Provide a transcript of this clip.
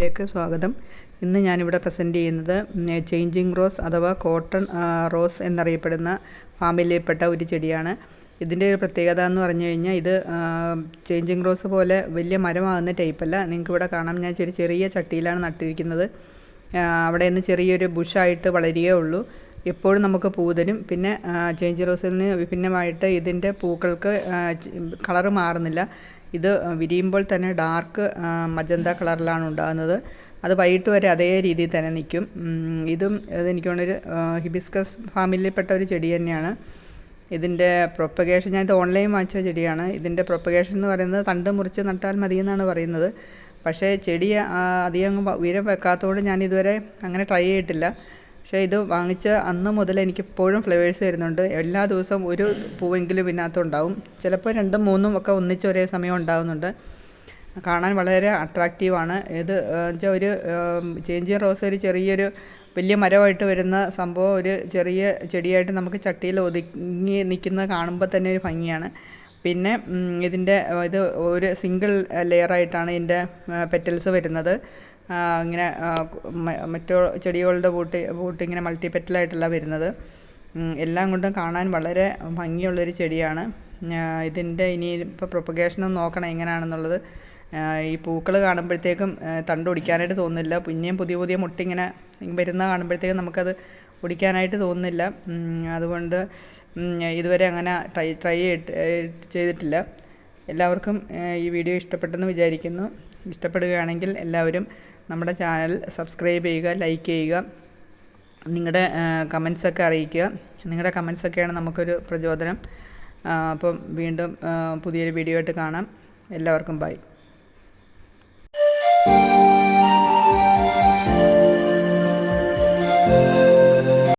ലേക്ക് സ്വാഗതം. ഇന്ന് ഞാനിവിടെ പ്രസന്റ് ചെയ്യുന്നത് ചേഞ്ചിങ് റോസ് അഥവാ കോട്ടൺ റോസ് എന്നറിയപ്പെടുന്ന ഫാമിലിയിൽപ്പെട്ട ഒരു ചെടിയാണ്. ഇതിന്റെ ഒരു പ്രത്യേകത എന്ന് പറഞ്ഞു കഴിഞ്ഞാൽ ഇത് ചേഞ്ചിങ് റോസ് പോലെ വലിയ മരമാകുന്ന ടൈപ്പല്ല നിങ്ങൾക്ക് ഇവിടെ കാണാം ഞാൻ ചെറിയ ചെറിയ ചട്ടിയിലാണ് നട്ടിരിക്കുന്നത്. അവിടെ നിന്ന് ചെറിയൊരു ബുഷായിട്ട് വളരുകയേ ഉള്ളൂ. എപ്പോഴും നമുക്ക് പൂ തരും. പിന്നെ ചേഞ്ച് റോസിൽ നിന്ന് വിഭിന്നമായിട്ട് ഇതിന്റെ പൂക്കൾക്ക് കളറ് മാറുന്നില്ല. ഇത് വിരിയുമ്പോൾ തന്നെ ഡാർക്ക് മജന്ത കളറിലാണ് ഉണ്ടാകുന്നത്. അത് വൈകിട്ട് വരെ അതേ രീതിയിൽ തന്നെ നിൽക്കും. ഇതും ഇതെനിക്ക് തോന്നുന്നൊരു ഹിബിസ്കസ് ഫാമിലിയിൽപ്പെട്ട ഒരു ചെടി തന്നെയാണ്. ഇതിന്റെ പ്രൊപ്പഗേഷൻ ഞാൻ ഇത് ഓൺലൈൻ വാങ്ങിച്ച ചെടിയാണ്. ഇതിന്റെ പ്രൊപ്പഗേഷൻ എന്ന് പറയുന്നത് തണ്ട് മുറിച്ച് നട്ടാൽ മതി എന്നാണ് പറയുന്നത്. പക്ഷേ ചെടി അധികം ഉയരം വെക്കാത്തതുകൊണ്ട് ഞാൻ ഇതുവരെ അങ്ങനെ ട്രൈ ചെയ്തിട്ടില്ല. പക്ഷേ ഇത് വാങ്ങിച്ച അന്ന് മുതൽ എനിക്ക് ഇപ്പോഴും ഫ്ലവേഴ്സ് വരുന്നുണ്ട്. എല്ലാ ദിവസവും ഒരു പൂവെങ്കിലും ഇതിനകത്ത് ഉണ്ടാവും. ചിലപ്പോൾ രണ്ടും മൂന്നും ഒക്കെ ഒന്നിച്ച് ഒരേ സമയം ഉണ്ടാകുന്നുണ്ട് കാണാൻ വളരെ അട്രാക്റ്റീവാണ് ഇത് വെച്ചാൽ ഒരു ചേഞ്ചിങ് റോസ് ഒരു ചെറിയൊരു വലിയ മരമായിട്ട് വരുന്ന സംഭവം. ഒരു ചെറിയ ചെടിയായിട്ട് നമുക്ക് ചട്ടിയിൽ ഒതുങ്ങി നിൽക്കുന്നത് കാണുമ്പോൾ തന്നെ ഒരു ഭംഗിയാണ്. പിന്നെ ഇതിന്റെ ഇത് ഒരു സിംഗിൾ ലെയറായിട്ടാണ് ഇതിന്റെ പെറ്റൽസ് വരുന്നത്. ഇങ്ങനെ മറ്റു ചെടികളുടെ കൂട്ടി കൂട്ടി ഇങ്ങനെ പെറ്റലായിട്ടല്ല വരുന്നത്. എല്ലാം കൊണ്ടും കാണാൻ വളരെ ഭംഗിയുള്ളൊരു ചെടിയാണ്. ഇതിന്റെ ഇനി ഇപ്പോൾ പ്രൊപ്പഗേഷനും നോക്കണം എങ്ങനെയാണെന്നുള്ളത് ഈ പൂക്കൾ കാണുമ്പോഴത്തേക്കും ആ, തണ്ട് ഒടിക്കാനായിട്ട് തോന്നുന്നില്ല. പിന്നെയും പുതിയ പുതിയ മുട്ടിങ്ങനെ വരുന്ന കാണുമ്പോഴത്തേക്കും നമുക്കത് ഒടിക്കാനായിട്ട് തോന്നുന്നില്ല. അതുകൊണ്ട് ഇതുവരെ അങ്ങനെ ട്രൈ ട്രൈ ചെയ്തിട്ടില്ല. എല്ലാവർക്കും ഈ വീഡിയോ ഇഷ്ടപ്പെട്ടെന്ന് വിചാരിക്കുന്നു. ഇഷ്ടപ്പെടുകയാണെങ്കിൽ എല്ലാവരും നമ്മുടെ ചാനൽ സബ്സ്ക്രൈബ് ചെയ്യുക ലൈക്ക് ചെയ്യുക നിങ്ങളുടെ കമൻസൊക്കെ അറിയിക്കുക. നിങ്ങളുടെ കമൻസൊക്കെയാണ് നമുക്കൊരു പ്രചോദനം. അപ്പം വീണ്ടും പുതിയൊരു വീഡിയോ ആയിട്ട് കാണാം. എല്ലാവർക്കും ബൈ